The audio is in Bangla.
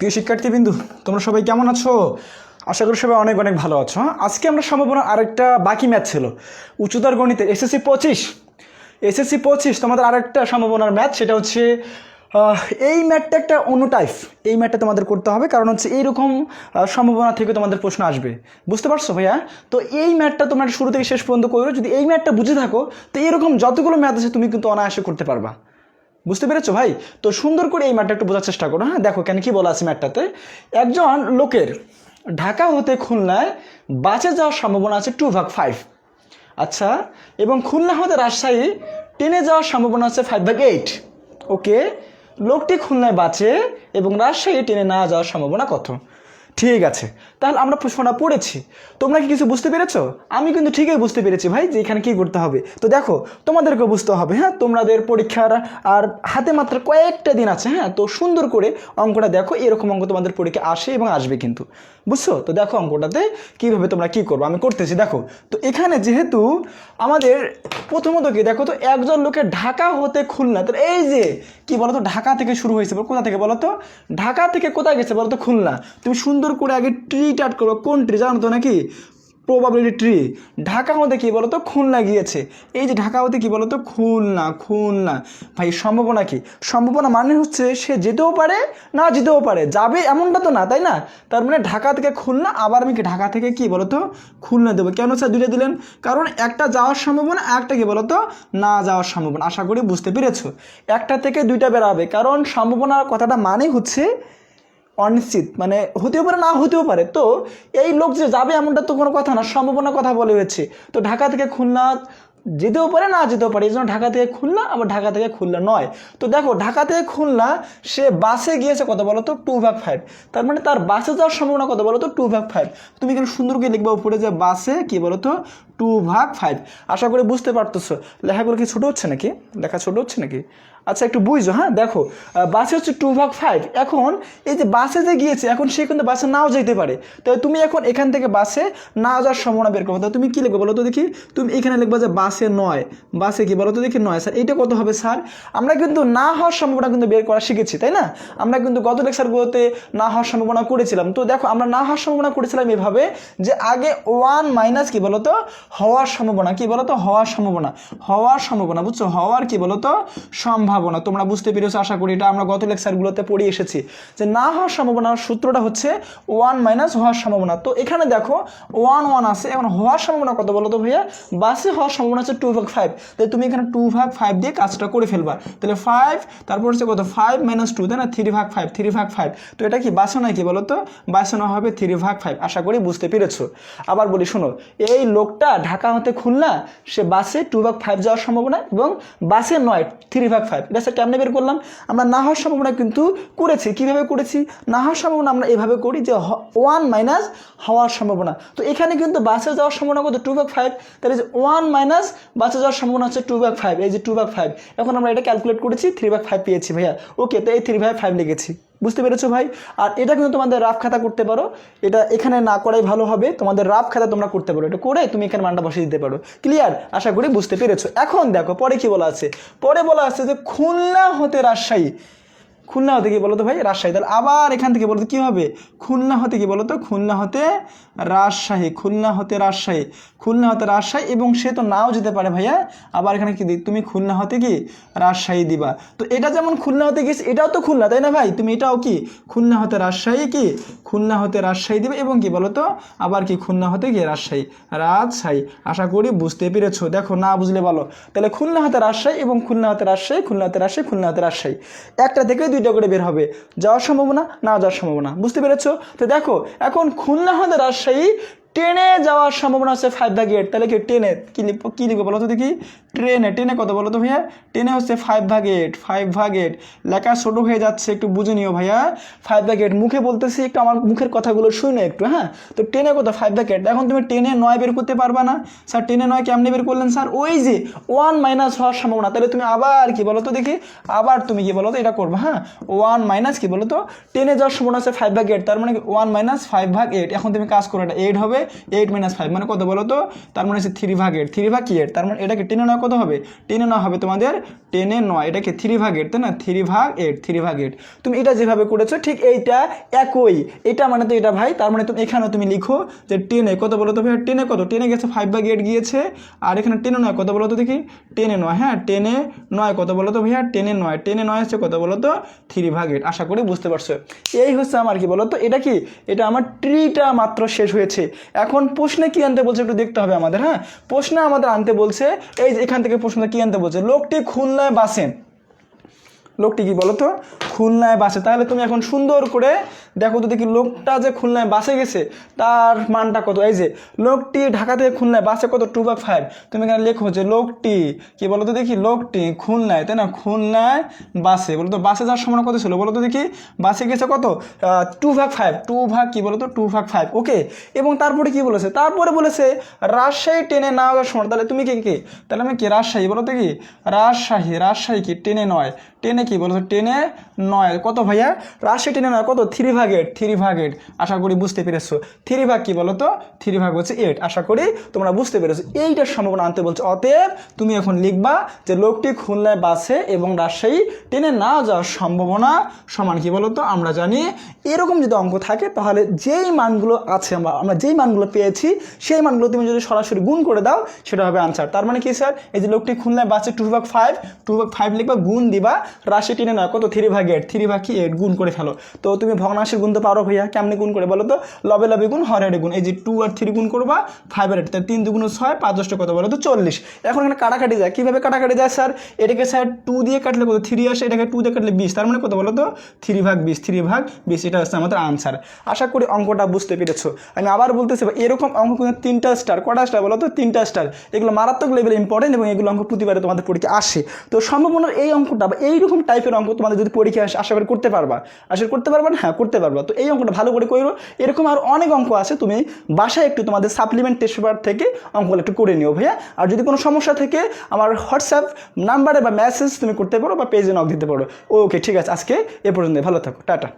প্রিয় শিক্ষার্থীবৃন্দু, তোমরা সবাই কেমন আছো? আশা করি সবাই অনেক অনেক ভালো আছো হ্যাঁ? আজকে আমরা সম্ভাবনা আরেকটা বাকি ম্যাথ ছিল, উচ্চতর গণিতের, এসএসসি পঁচিশ। এসএসসি পঁচিশ, তোমাদের আরেকটা সম্ভাবনার ম্যাথ, সেটা হচ্ছে এই ম্যাথটা একটা অন্য টাইপ এই ম্যাথটা তোমাদের করতে হবে, কারণ হচ্ছে এইরকম সম্ভাবনা থেকে তোমাদের প্রশ্ন আসবে। বুঝতে পারছ ভাইয়া? তো এই ম্যাথটা তোমরা শুরু থেকে শেষ পর্যন্ত করো যদি এই ম্যাথটা বুঝে থাকো, তো এরকম যতগুলো ম্যাথ আছে তুমি কিন্তু অনায়াসে করতে পারবা। বুঝতে পেরেছ ভাই? তো সুন্দর করে এই ম্যাটটা একটু বোঝার চেষ্টা করো। হ্যাঁ দেখো, কেন কি বলা আছে ম্যাটটাতে? একজন লোকের ঢাকা হতে খুলনায় বাঁচে যাওয়ার সম্ভাবনা আছে টু ভাগ ফাইভ আচ্ছা এবং খুলনা হতে রাজশাহী টেনে যাওয়ার সম্ভাবনা আছে ফাইভ ভাগ এইট ওকে, লোকটি খুলনায় বাঁচে এবং রাজশাহী টেনে না যাওয়ার সম্ভাবনা কত? ঠিক আছে। তাহলে আমরা প্রশ্নটা পড়েছি। তোমরা কি কিছু বুঝতে পেরেছ? আমি কিন্তু ঠিকই বুঝতে পেরেছি ভাই যে এখানে কি করতে হবে। তো দেখো তোমাদেরকে বুঝতে হবে হ্যাঁ? তোমাদের পরীক্ষার আর হাতে মাত্র কয়েকটা দিন আছে হ্যাঁ? তো সুন্দর করে অঙ্কটা দেখো, এরকম অঙ্ক তোমাদের পরীক্ষা আসে এবং আসবে কিন্তু। বুঝছ? তো দেখো অঙ্কটাতে কীভাবে তোমরা কি করব? আমি করতেছি, দেখো। তো এখানে যেহেতু আমাদের প্রথমত কি, দেখো তো একজন লোকের ঢাকা হতে খুলনা তো এই যে কি বলতো? ঢাকা থেকে শুরু হয়েছে কোথা থেকে বলো তো ঢাকা থেকে কোথায় গেছে বলো তো খুলনা। তুমি সুন্দর করে আগে ট্রি টাট করো কোন ট্রি জানো তো নাকি? প্রবাবিলিটি ট্রি ঢাকা হতে কি বলতো? খুলনা গিয়েছে। এই যে ঢাকা হতে কি বলতো? খুলনা খুলনা। ভাই, সম্ভাবনা কি? সম্ভাবনা মানে হচ্ছে সে যেতেও পারে, না যেতেও পারে। যাবে এমনটা তো না, তাই না? তার মানে ঢাকা থেকে খুলনা, আবার আমি কি ঢাকা থেকে কি বলতো? খুলনা দেবো। কেন স্যার দুইটা দিলেন? কারণ একটা যাওয়ার সম্ভাবনা, একটা কি বলতো? না যাওয়ার সম্ভাবনা। আশা করি বুঝতে পেরেছ। একটা থেকে দুইটা বেরাবে কারণ সম্ভাবনার কথাটা মানে হচ্ছে অনিশ্চিত মানে হতেও পারে, না হতেও পারে। তো এই লোক যে যাবে এমনটা তো কোনো কথা না সম্ভাবনার কথা বলে হয়েছে। তো ঢাকা থেকে খুলনা যেতেও পারে, না যেতেও পারে, এই জন্য ঢাকা থেকে খুলনা, আবার ঢাকা থেকে খুলনা নয়। তো দেখো, ঢাকা থেকে খুলনা, সে বাসে গিয়েছে কত বলো তো? টু ভাগ ফাইভ তার মানে তার বাসে যাওয়ার সম্ভাবনা কত বলো তো? টু ভাগ ফাইভ তুমি এখানে সুন্দর করে লিখবা উপরে যে বাসে কি বলো তো? টু ভাগ ফাইভ আশা করি বুঝতে পারতেছো। লেখাগুলো কি ছোটো হচ্ছে নাকি? লেখা ছোটো হচ্ছে নাকি? আচ্ছা একটু বুঝছ হ্যাঁ? দেখো বাসে হচ্ছে টু ভাগ ফাইভ এখন এই যে বাসে যে গিয়েছে, এখন সে কিন্তু বাসে নাও যেতে পারে। তাই তুমি এখন এখান থেকে বাসে না যাওয়ার সম্ভাবনা বের করব তাহলে তুমি কী লিখবে বলো তো দেখি? তুমি এখানে লিখবে যে বাসে নয়। বাসে কি বলো তো দেখি নয়, স্যার। এইটা কত হবে, স্যার? আমরা কিন্তু না হওয়ার সম্ভাবনা কিন্তু বের করা শিখেছি, তাই না? আমরা কিন্তু গত লেকচারগুলোতে না হওয়ার সম্ভাবনা করেছিলাম। তো দেখো, আমরা না হওয়ার সম্ভাবনা করেছিলাম এভাবে যে আগে ওয়ান মাইনাস কি বলো তো? হওয়ার সম্ভাবনা কি বলো তো হওয়ার সম্ভাবনা। হওয়ার সম্ভাবনা, বুঝছ? হওয়ার কি বলো তো সম্ভাবনা। তোমরা বুঝতে পেরেছ, আশা করি এটা আমরা গত লেকচারগুলোতে পড়ে এসেছি। যে না হওয়ার সম্ভাবনার সূত্রটা হচ্ছে ওয়ান মাইনাস হওয়ার সম্ভাবনা। তো এখানে দেখো ওয়ান ওয়ান আছে, এখন হওয়ার সম্ভাবনা কত বলো তো ভাইয়া? বাসে হওয়ার সম্ভাবনা হচ্ছে টু ভাগ ফাইভ তাই তুমি এখানে টু ভাগ ফাইভ দিয়ে কাজটা করে ফেলবা। তাহলে ফাইভ তারপর হচ্ছে কত? ফাইভ মাইনাস টু তাই না? থ্রি ভাগ ফাইভ থ্রি ভাগ ফাইভ তো এটা কি? বাসে নয় কি বলো তো বাসে না হবে থ্রি ভাগ ফাইভ আশা করি বুঝতে পেরেছ। আবার বলি, শোনো, এই লোকটা ঢাকা হতে খুলনা, সে বাসে টু ভাগ ফাইভ যাওয়ার সম্ভাবনা এবং বাসে নয় থ্রি ভাগ ফাইভ এটা স্যার কেমনে বের করলাম? আমরা না হওয়ার সম্ভাবনা কিন্তু করেছি। কীভাবে করেছি? না হওয়ার সম্ভাবনা আমরা এভাবে করি যে ওয়ান মাইনাস হওয়ার সম্ভাবনা। তো এখানে কিন্তু বাসে যাওয়ার সম্ভাবনা কত? টু ভাগ ফাইভ তাহলে যে ওয়ান মাইনাস বাসে যাওয়ার সম্ভাবনা হচ্ছে টু ভাগ ফাইভ এই যে টু ভাগ ফাইভ এখন আমরা এটা ক্যালকুলেট করেছি থ্রি ভাগ ফাইভ পেয়েছি ভাইয়া। ওকে তো এই থ্রি ভাগ ফাইভ লিখেছি। বুঝতে পেরেছ ভাই? আর এটা কিন্তু তোমাদের রাফ খাতা করতে পারো। এটা এখানে না করাই ভালো হবে। তোমাদের রাফ খাতা তোমরা করতে পারো। এটা করে তুমি এখানে মানটা বসিয়ে দিতে পারো। ক্লিয়ার আশা করি বুঝতে পেরেছ। এখন দেখো, পরে কি বলা আছে? পরে বলা আছে যে খুলনা হতে রাজশাহী। খুলনা হতে কি বলতো ভাই রাজশাহী তাহলে আবার এখান থেকে বলতো কী হবে খুলনা হতে কি বলতো খুলনা হতে রাজশাহী খুলনা হতে রাজশাহী খুলনা হতে রাজশাহী এবং সে তো নাও যেতে পারে ভাইয়া আবার এখানে কি তুমি খুলনা হতে কি রাজশাহী দিবা তো এটা যেমন খুলনা হতে গেছে এটাও তো খুলনা তাই না ভাই তুমি এটাও কি খুলনা হতে রাজশাহী কি খুলনা হতে রাজশাহী দিবে এবং কি বলো তো আবার কি খুলনা হতে গিয়ে রাজশাহী রাজশাহী আশা করি বুঝতে পেরেছ দেখো না বুঝলে বলো তাহলে খুলনা হতে রাজশাহী এবং খুলনা হতে রাজশাহী খুলনা হতে রাজশাহী খুলনা হতে রাজশাহী একটা থেকে দুইটা করে বের হবে। যাওয়ার সম্ভাবনা, না যাওয়ার সম্ভাবনা। বুঝতে পেরেছ? তো দেখো, এখন খুলনা হতে রাজশাহী টেনে যাওয়ার সম্ভাবনা আছে ফাইভ ভাগ এইট তাহলে কি টেনে কী লিখব কী লিখব বলো তো দেখি। ট্রেনে ট্রেনে কত বলো তো ভাইয়া? ট্রেনে হচ্ছে ফাইভ ভাগ এইট ফাইভ ভাগ এইট লেখা ছোটো হয়ে যাচ্ছে, একটু বুঝে নিও ভাইয়া। ফাইভ ভাগ এইট মুখে বলতেছি, একটু আমার মুখের কথাগুলো শুনে একটু হ্যাঁ? তো ট্রেনে কত? ফাইভ ভাগ এইট এখন তুমি ট্রেনে নয় বের করতে পারবা না। স্যার, ট্রেনে নয় কেমনে বের করলেন স্যার? ওই যে ওয়ান মাইনাস হওয়ার সম্ভাবনা। তাহলে তুমি আবার কি বলো তো দেখি? আবার তুমি কি বলো তো? এটা করবে হ্যাঁ? ওয়ান মাইনাস কি বলো তো? টেনে যাওয়ার সম্ভাবনা আছে ফাইভ ভাগ এইট তার মানে ওয়ান মাইনাস ফাইভ ভাগ এইট এখন তুমি কাজ করো, এটা এইট হবে এইট মাইনাস ফাইভ মানে কত বলো তো? তার মানে হচ্ছে থ্রি ভাগ এইট থ্রি ভাগ কি এইট তার মানে এটাকে টেনে নয় কত হবে? টেনে নয় হবে তোমাদের টেনে নয়। এটাকে থ্রি ভাগ এইট তাই না? থ্রি ভাগ এইট থ্রি ভাগ এইট তুমি এটা যেভাবে করেছ, ঠিক এইটা একই। এটা মানে তো এটা ভাই, তার মানে তুমি এখানে তুমি লিখো যে টেনে কত বলো তো ভাই? টেনে কত? টেনে গেছে ফাইভ ভাগ এইট গিয়েছে। আর এখানে টেনে নয়, কত বলো তো দেখি? টেনে নয় হ্যাঁ? টেনে নয়, কত বলো তো ভাইয়া? টেনে নয়। টেনে নয় হচ্ছে কত বলো তো? থ্রি ভাগ এইট আশা করি বুঝতে পারছ। এই হচ্ছে আমার কি বলো তো? এটা কি? এটা আমার ট্রিটা মাত্র শেষ হয়েছে। এখন প্রশ্নে কি আনতে বলছে একটু দেখতে হবে আমাদের হ্যাঁ? প্রশ্নে আমাদের আনতে বলছে, এই যে এখান থেকে প্রশ্নটা কি আনতে বলছে? লোকটি খুলনায় বাসেন লোকটি কি বলো তো খুলনায় বাসে। তাহলে তুমি এখন সুন্দর করে দেখো তো দেখি লোকটা যে খুলনায় বাসে গেছে, তার মানটা কত? এই যে, লোকটি ঢাকা থেকে খুলনায় বাসে কত? টু বাক ফাইভ তুমি এখানে লেখো যে লোকটি, কি বলো তো দেখি? লোকটি খুলনায়, তাই না? খুলনায় বাসে। বলো তো, বাসে যাওয়ার সময় কত ছিল? বলো তো দেখি, বাসে গেছে কত? টু ভাগ ফাইভ টু ভাগ কি বলো তো? টু ভাগ ফাইভ ওকে এবং তারপরে কি বলেছে? তারপরে বলেছে, রাজশাহী ট্রেনে না যাওয়ার সময় তাহলে তুমি কি কি? তাহলে আমি কি? রাজশাহী। বলো তো কি রাজশাহী রাজশাহী কি? ট্রেনে নয়। টেনে কি? বলো তো টেনে নয়। কত ভাইয়া? রাজশাহী টেনে নয়। কত? থ্রি ভাগ থ্রি ভাগ এইট আশা করি বুঝতে পেরেছ। থ্রি ভাগ কি বলো তো থ্রি ভাগ হচ্ছে এইট আশা করি তোমরা বুঝতে পেরেছ। এইটার সম্ভাবনা আনতে বলছো। অতএব তুমি এখন লিখবা যে লোকটি খুলনায় বাসে এবং রাজশাহী টেনে না যাওয়ার সম্ভাবনা সমান কি বলো তো আমরা জানি এরকম যদি অঙ্ক থাকে, তাহলে যেই মানগুলো আছে আমরা আমরা যেই মানগুলো পেয়েছি, সেই মানগুলো তুমি যদি সরাসরি গুণ করে দাও, সেটা হবে আনসার তার মানে কি স্যার এই যে লোকটি খুলনায় বাসে টু ভাগ ফাইভ টু ভাগ ফাইভ লিখবা, গুণ দিবা। রাশি টেনে নয় কত? থ্রি ভাগ এইট থ্রি ভাগ কি এইট গুণ করে ফেলো। তো তুমি ভগ্নাংশের গুণ তো পারো ভাইয়া। কেমনি গুণ করে বলো তো? লবে লবে গুণ, হরে গুণ। এই যে টু আর থ্রি গুণ করবা ফাইভ আর তাহলে তিন দুগুণ ছয়, পাঁচ দশটা কত বলো তো? চল্লিশ। এখন এখানে কাটাকাটি যায়। কীভাবে কাটাকাটি যায় স্যার? এটাকে স্যার টু দিয়ে কাটলে কত? থ্রি আসে, এটাকে টু দিয়ে কাটলে বিশ। তার মানে কত বলো তো? থ্রি ভাগ বিশ থ্রি ভাগ বিশ। এটা হচ্ছে আমাদের আনসার আশা করি অঙ্কটা বুঝতে পেরেছ। আমি আবার বলতেছি এরকম অঙ্ক কিন্তু তিনটা স্টার কটা স্টার বলো তো? তিনটা স্টার এগুলো মারাত্মক লেভেলে ইম্পর্টেন্ট এবং এগুলো অঙ্ক প্রতিবারে তোমাদের পরীক্ষা আসে। তো সম্ভাবনার এই অঙ্কটা বা এইরকম টাইপের অঙ্ক তোমাদের যদি পরীক্ষা আসে, আশা করি করতে পারবা। আশা করি করতে পারবা না? হ্যাঁ করতে পারবা। তো এই অঙ্কটা ভালো করে করো এরকম আর অনেক অঙ্ক আছে, তুমি বাসায় একটু তোমাদের সাপ্লিমেন্ট টেস্ট পেপার থেকে অঙ্কগুলো একটু করে নিও ভাইয়া। আর যদি কোনো সমস্যা থেকে, আমার হোয়াটসঅ্যাপ নাম্বারে বা মেসেজ তুমি করতে পারো বা পেজে নক দিতে পারো। ওকে ঠিক আছে, আজকে এ পর্যন্ত ভালো থাকো, টাটা।